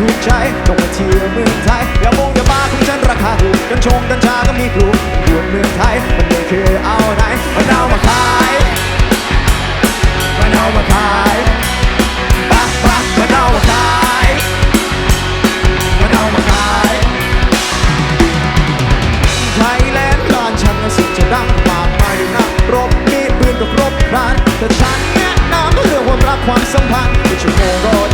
ถูกใจต้องมาเที่ยวเมืองไทยอย่ามองอย่ามาของฉันราคาถูกกัญชงกัญชาก็มีปลูกอยู่เมืองไทย มันไม่เคยเอาไหนมันเอามาขายมันเอามาขายปะปะมันเอามาขายมันเอามาขายไทยแลนด์บ้านฉันน่ะสุดจะดังมากมายนักรบมีดปืนกับรบพรานแต่ฉันแนะนำเรื่องความรักความสัมพันธ์ไม่ชั่วโมงก็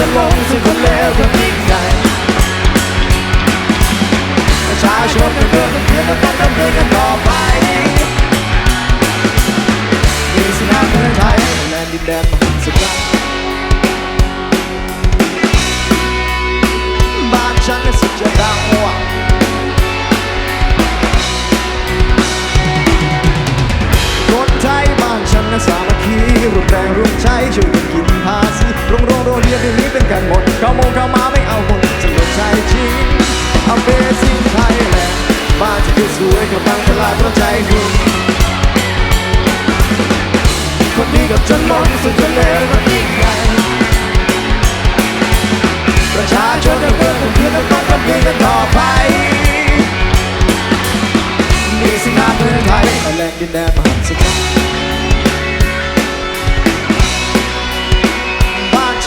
จะลงซึ่งคนเลวก็ยิ่งใหญ่ประชาชนกันเดินกันเพียงกันต้องดำเนินกันต่อไปมีสนามเมืองไทยแลนดินแดนมหัศจรรย์บ้านฉันน่ะสุดจะดังว่ะคนไทยบ้านฉันน่ะสามัคคีร่วมแรงร่วมใจช่วยกันกินภาษีโรงโรงโรงเรียนเดี๋ยน กันหมดเข้าโมงเข้ามาไม่เอาหมดสนุกใจจริง Amazing Thailand บ้านที่คือสวยกับบังตลาดประใจคุณคนนี้กับจนล้นสุดจะเลวก็ยิ่งใหญ่ประชาชนจะเพื่อนกันเพื่อนต้องกันเพื่อนกันต่อไปมีสิ่งงาเมืองไทยแหล่งดินแดนมหัศจรรย์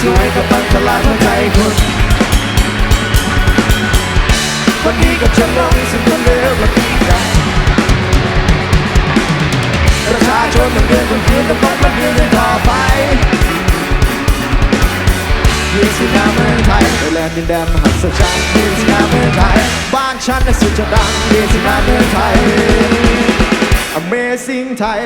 สวยกับบังตลาดหัวใจคุณวันนี้ก็จะลงสิ่งคนเลวก็ดีกันประชาชนต้องเดินคนเพียงต้องต้องเดินต่อไปยืนสินาเมืองไทยแลนด์ดินแดนมหัศจรรย์ยืนสินาเมืองไทยบ้านฉันน่ะสุดจะดังยืนสินาเมืองไทย Amazing Thai